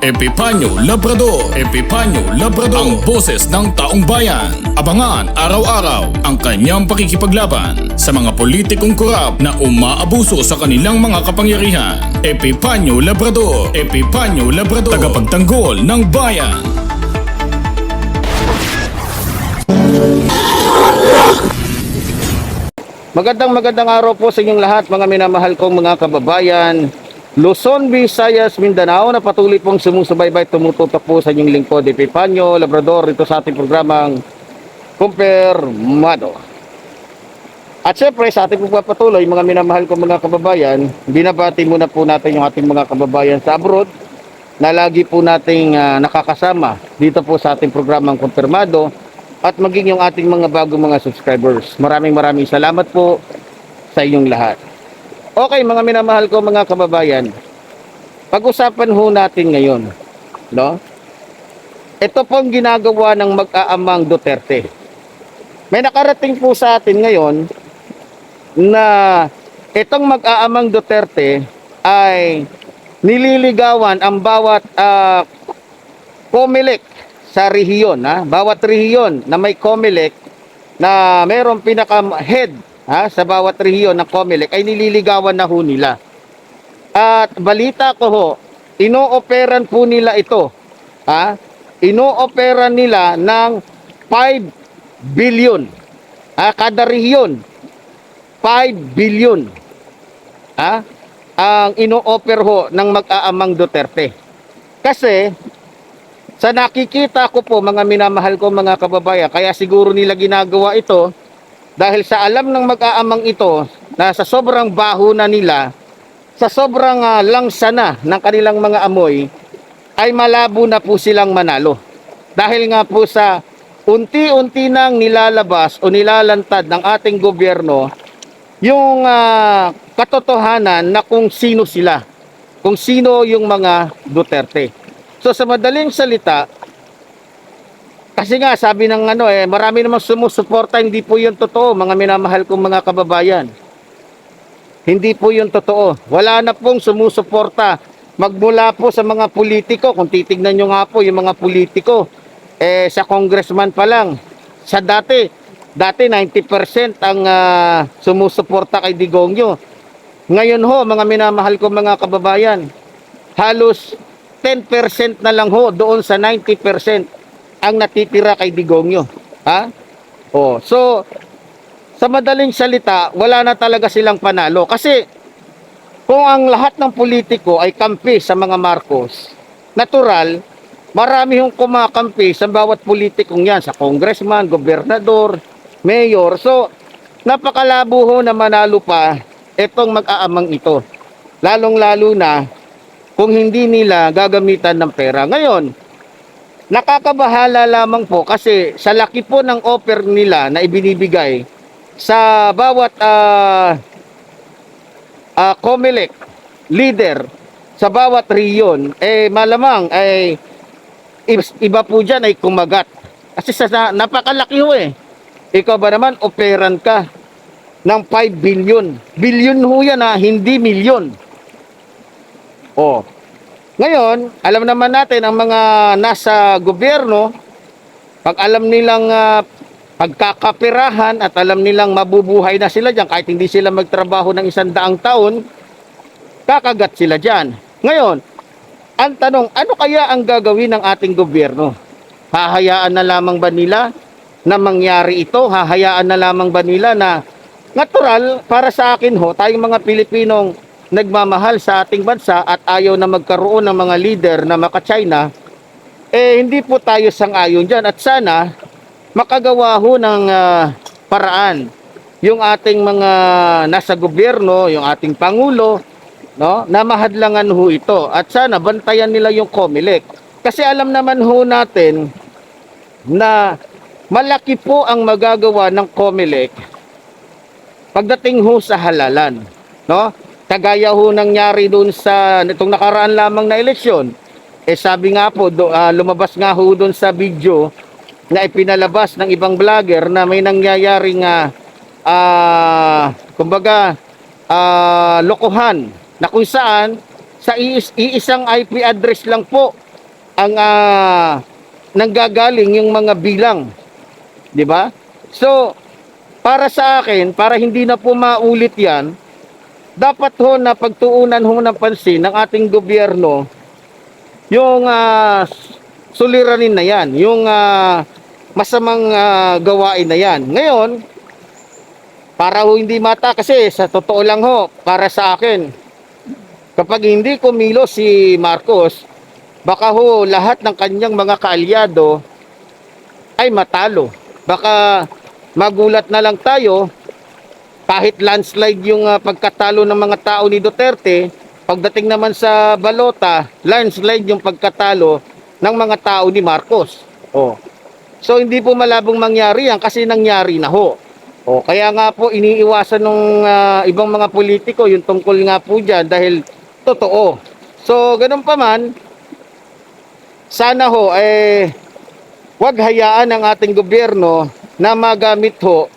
Epipanyo Labrador. Epipanyo Labrador. Ang boses ng taong bayan. Abangan araw-araw ang kanyang pakikipaglaban Sa mga politikong korap na umaabuso sa kanilang mga kapangyarihan. Epipanyo Labrador. Epipanyo Labrador. Tagapagtanggol ng bayan. Magandang magandang araw po sa inyong lahat mga minamahal kong mga kababayan. Luzon, Visayas, Mindanao na patuloy pong sumusubaybay tumututok po sa inyong lingkod Epipanyo, Labrador ito sa ating programang Kumpirmado. At syempre sa ating pagpapatuloy mga minamahal kong mga kababayan, binabati muna po natin yung ating mga kababayan sa abroad na lagi po nating ah, nakakasama dito po sa ating programang Kumpirmado at maging yung ating mga bagong mga subscribers. Maraming maraming salamat po sa inyong lahat. Okay, mga minamahal ko mga kababayan. Pag-usapan ho natin ngayon, no? Ito pong ginagawa ng mag-aamang Duterte. May nakarating po sa atin ngayon na itong mag-aamang Duterte ay nililigawan ang bawat ah, Comelec sa rehiyon, ha? Bawat rehiyon na may Comelec na mayroong pinaka head ha, sa bawat rehiyon ng Comelec ay nililigawan na ho nila. At balita ko ho, inooperan po nila ito. Ha? Inooperan nila ng 5 billion. Ha? Kada rehiyon, 5 billion. Ha? Ang ino-offer ho ng mag-aamang Duterte. Kasi sa nakikita ko po mga minamahal ko mga kababayan, kaya siguro nila ginagawa ito dahil sa alam ng mag-aamang ito na sa sobrang baho na nila, sa sobrang ah, langsa ng kanilang mga amoy, ay malabo na po silang manalo. Dahil nga po sa unti-unti nang nilalabas o nilalantad ng ating gobyerno yung ah, katotohanan na kung sino sila, kung sino yung mga Duterte. So sa madaling salita, kasi nga sabi ng ano eh, marami namang sumusuporta, hindi po yun totoo mga minamahal kong mga kababayan. Hindi po yun totoo. Wala na pong sumusuporta. Magmula po sa mga politiko, kung titignan nyo nga po yung mga politiko, eh sa congressman pa lang, sa dati, dati 90% ang ah, sumusuporta kay Digongyo. Ngayon ho, mga minamahal kong mga kababayan, halos 10% na lang ho doon sa 90% ang natitira kay Digongyo. Ha? Oh, so sa madaling salita, wala na talaga silang panalo kasi kung ang lahat ng politiko ay kampi sa mga Marcos, natural, marami hong kumakampi sa bawat politikong yan, sa congressman, gobernador, mayor. So, napakalabo ho na manalo pa itong mag-aamang ito. Lalong-lalo na kung hindi nila gagamitan ng pera. Ngayon, nakakabahala lamang po kasi sa laki po ng offer nila na ibinibigay sa bawat ah ah, Comelec leader sa bawat riyon, eh malamang ay is- iba po dyan ay kumagat. Kasi sa, sa napakalaki ho eh. Ikaw ba naman, operan ka ng 5 billion. Billion ho yan ha, hindi milyon. Oh. Ngayon, alam naman natin ang mga nasa gobyerno, pag alam nilang ah, pagkakapirahan at alam nilang mabubuhay na sila dyan kahit hindi sila magtrabaho ng isang daang taon, kakagat sila dyan. Ngayon, ang tanong, ano kaya ang gagawin ng ating gobyerno? Hahayaan na lamang ba nila na mangyari ito? Hahayaan na lamang ba nila na natural para sa akin ho, tayong mga Pilipinong nagmamahal sa ating bansa at ayaw na magkaroon ng mga leader na maka-China, eh hindi po tayo sang-ayon dyan at sana makagawa ho ng ah, paraan yung ating mga nasa gobyerno, yung ating pangulo, no, na mahadlangan ho ito. At sana bantayan nila yung COMELEC. Kasi alam naman ho natin na malaki po ang magagawa ng COMELEC pagdating ho sa halalan, no? Kagaya ho nangyari doon sa nitong nakaraan lamang na eleksyon. Eh sabi nga po, do, ah, lumabas nga ho doon sa video na ipinalabas ng ibang vlogger na may nangyayaring ah, ah, kumbaga ah, lokohan na kung saan sa iis- iisang IP address lang po ang ah, nanggagaling yung mga bilang. 'Di ba? So, para sa akin, para hindi na po maulit 'yan, dapat ho na pagtuunan ho ng pansin ng ating gobyerno yung ah, suliranin na 'yan, yung ah, masamang ah, gawain na 'yan. Ngayon, para ho hindi mata kasi sa totoo lang ho, para sa akin, kapag hindi kumilo si Marcos, baka ho lahat ng kanyang mga kaalyado ay matalo. Baka magulat na lang tayo kahit landslide yung ah, pagkatalo ng mga tao ni Duterte, pagdating naman sa balota, landslide yung pagkatalo ng mga tao ni Marcos. Oh. So hindi po malabong mangyari yan kasi nangyari na ho. O, kaya nga po iniiwasan ng ibang mga politiko yung tungkol nga po dyan dahil totoo. So, ganun pa man, sana ho, eh, wag hayaan ng ating gobyerno na magamit ho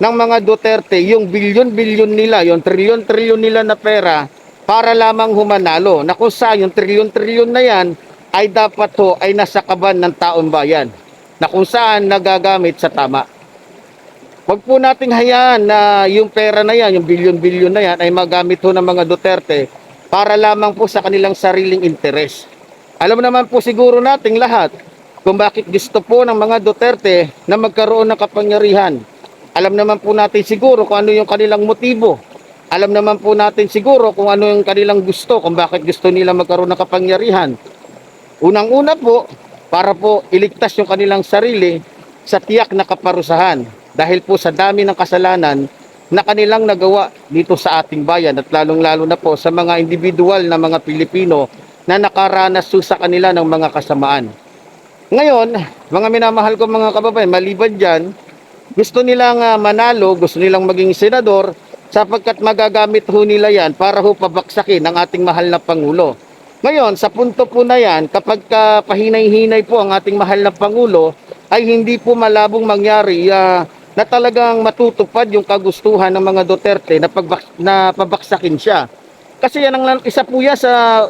ng mga Duterte yung bilyon-bilyon nila, yung trilyon-trilyon nila na pera para lamang humanalo. Na kung saan yung trilyon-trilyon na yan ay dapat ho ay nasa kaban ng taong bayan. Na kung saan nagagamit sa tama. Huwag po nating hayaan na yung pera na yan, yung bilyon-bilyon na yan ay magamit ho ng mga Duterte para lamang po sa kanilang sariling interes. Alam naman po siguro nating lahat kung bakit gusto po ng mga Duterte na magkaroon ng kapangyarihan. Alam naman po natin siguro kung ano yung kanilang motibo. Alam naman po natin siguro kung ano yung kanilang gusto, kung bakit gusto nila magkaroon ng kapangyarihan. Unang-una po, para po iligtas yung kanilang sarili sa tiyak na kaparusahan. Dahil po sa dami ng kasalanan na kanilang nagawa dito sa ating bayan at lalong-lalo na po sa mga individual na mga Pilipino na nakaranas sa kanila ng mga kasamaan. Ngayon, mga minamahal ko mga kababayan, maliban dyan, gusto nilang ah, manalo, gusto nilang maging senador, sapagkat magagamit ho nila yan para ho pabaksakin ang ating mahal na Pangulo. Ngayon, sa punto po na yan, kapag ka pahinay-hinay po ang ating mahal na Pangulo, ay hindi po malabong mangyari ah, na talagang matutupad yung kagustuhan ng mga Duterte na, pagbak- na pabaksakin siya. Kasi yan ang isa po yan sa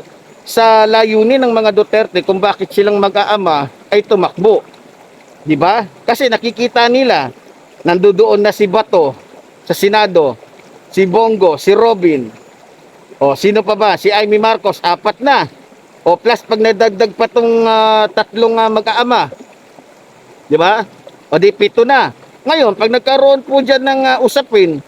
sa layunin ng mga Duterte kung bakit silang mag-aama ay tumakbo. 'Di ba? Kasi nakikita nila nandoon na si Bato sa Senado, si Bongo, si Robin. O sino pa ba? Si Amy Marcos, apat na. O plus pag nadagdag pa tong ah, tatlong ah, mag-aama. 'Di ba? O di pito na. Ngayon, pag nagkaroon po diyan ng ah, usapin,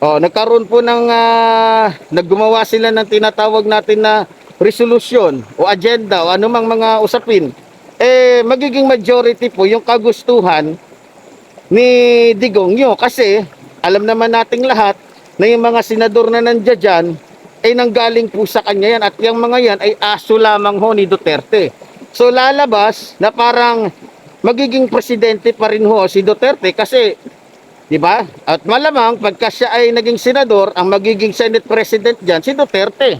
o nagkaroon po ng ah, naggumawa sila ng tinatawag natin na resolusyon o agenda o anumang mga usapin, eh magiging majority po yung kagustuhan ni Digong nyo. Kasi alam naman nating lahat na yung mga senador na nandiyan dyan, ay nanggaling po sa kanya yan at yung mga yan ay aso lamang ho ni Duterte. So lalabas na parang magiging presidente pa rin ho si Duterte kasi 'di ba? At malamang pagka siya ay naging senador, ang magiging Senate President diyan si Duterte.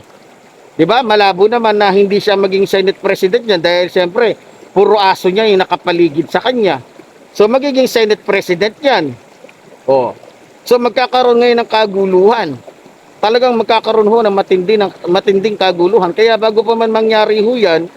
'Di ba? Malabo naman na hindi siya maging Senate President niyan dahil siyempre puro aso niya yung nakapaligid sa kanya. So magiging Senate President 'yan. Oh. So magkakaroon ngayon ng kaguluhan. Talagang magkakaroon ho ng matindi ng matinding kaguluhan. Kaya bago pa man mangyari ho 'yan,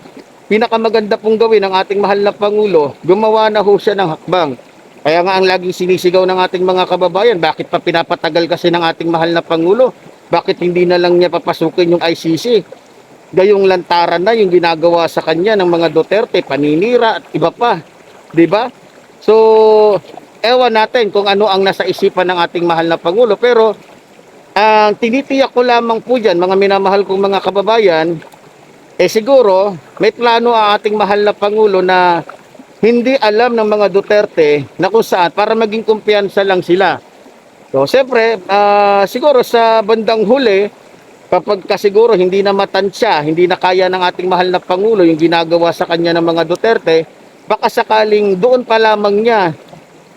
pinakamaganda pong gawin ng ating mahal na pangulo, gumawa na ho siya ng hakbang. Kaya nga ang laging sinisigaw ng ating mga kababayan, bakit pa pinapatagal kasi ng ating mahal na pangulo? Bakit hindi na lang niya papasukin yung ICC? Gayong lantaran na yung ginagawa sa kanya ng mga Duterte, paninira at iba pa. 'Di ba? So, ewan natin kung ano ang nasa isipan ng ating mahal na Pangulo. Pero, ang tinitiyak ko lamang po dyan, mga minamahal kong mga kababayan, eh siguro, may plano ang ating mahal na Pangulo na hindi alam ng mga Duterte na kung saan para maging kumpiyansa lang sila. So, siyempre, ah, siguro sa bandang huli, kapag ka siguro hindi na matansya, hindi na kaya ng ating mahal na Pangulo yung ginagawa sa kanya ng mga Duterte, baka sakaling doon pa lamang niya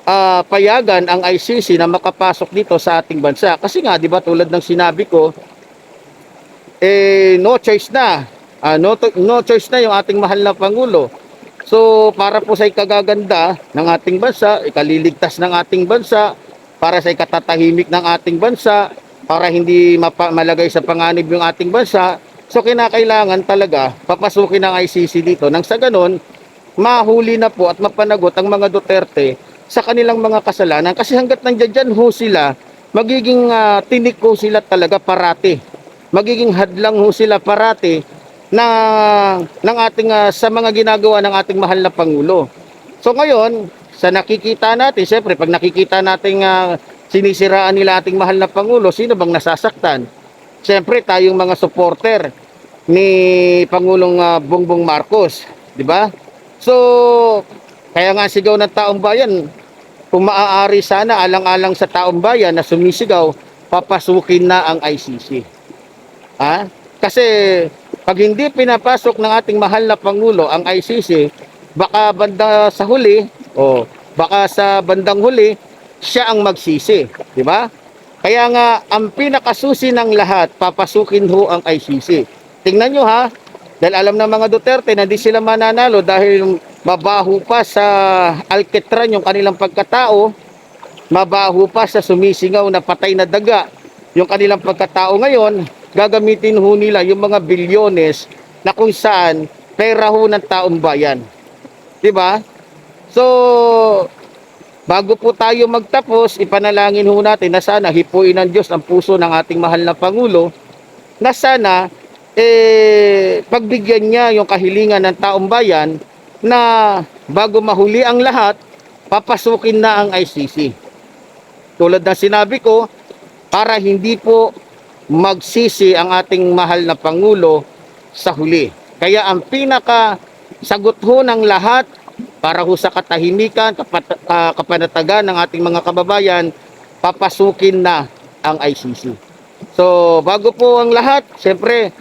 ah, payagan ang ICC na makapasok dito sa ating bansa. Kasi nga, di ba, tulad ng sinabi ko, eh, no choice na. Ah, no, no choice na yung ating mahal na Pangulo. So, para po sa ikagaganda ng ating bansa, ikaliligtas ng ating bansa, para sa ikatatahimik ng ating bansa, para hindi malagay sa panganib yung ating bansa, so kinakailangan talaga papasukin ng ICC dito nang sa ganon, mahuli na po at mapanagot ang mga Duterte sa kanilang mga kasalanan kasi hanggat nandiyan ho sila, magiging ah, tinik ho sila talaga parati. Magiging hadlang ho sila parati na ng ating ah, sa mga ginagawa ng ating mahal na pangulo. So ngayon, sa nakikita natin, siyempre pag nakikita natin ah, sinisiraan nila ating mahal na pangulo, sino bang nasasaktan? Siyempre tayong mga supporter ni Pangulong ah, Bongbong Marcos, di ba? So, kaya nga sigaw ng taong bayan, kung maaari sana alang-alang sa taong bayan na sumisigaw, papasukin na ang ICC. Ha? Kasi pag hindi pinapasok ng ating mahal na Pangulo ang ICC, baka banda sa huli, o baka sa bandang huli, siya ang magsisi. Di ba? Kaya nga, ang pinakasusi ng lahat, papasukin ho ang ICC. Tingnan nyo ha, dahil alam ng mga Duterte na di sila mananalo dahil mabaho pa sa alketran yung kanilang pagkatao, mabaho pa sa sumisingaw na patay na daga yung kanilang pagkatao ngayon, gagamitin ho nila yung mga bilyones na kung saan pera ho ng taong bayan. 'Di ba? So, bago po tayo magtapos, ipanalangin ho natin na sana hipuin ng Diyos ang puso ng ating mahal na Pangulo na sana eh, pagbigyan niya yung kahilingan ng taong bayan na bago mahuli ang lahat, papasukin na ang ICC. Tulad ng sinabi ko, para hindi po magsisi ang ating mahal na Pangulo sa huli. Kaya ang pinaka sagot ho ng lahat para ho sa katahimikan, kapat, ah, kapanatagan ng ating mga kababayan, papasukin na ang ICC. So, bago po ang lahat, siyempre,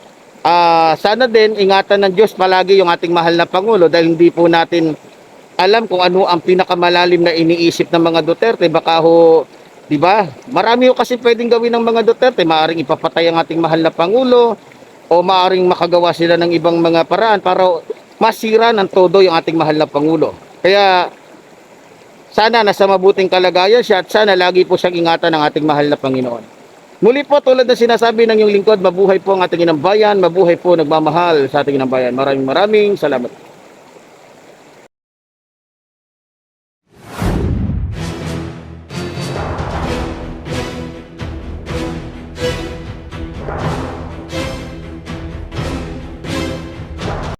ah, sana din ingatan ng Diyos palagi yung ating mahal na Pangulo dahil hindi po natin alam kung ano ang pinakamalalim na iniisip ng mga Duterte. Baka ho, di ba? Marami ho kasi pwedeng gawin ng mga Duterte. Maaring ipapatay ang ating mahal na Pangulo o maaring makagawa sila ng ibang mga paraan para masira ng todo yung ating mahal na Pangulo. Kaya sana nasa mabuting kalagayan siya at sana lagi po siyang ingatan ng ating mahal na Panginoon. Muli po tulad na sinasabi ng iyong lingkod, mabuhay po ang ating inang bayan, mabuhay po nagmamahal sa ating inang bayan. Maraming maraming salamat.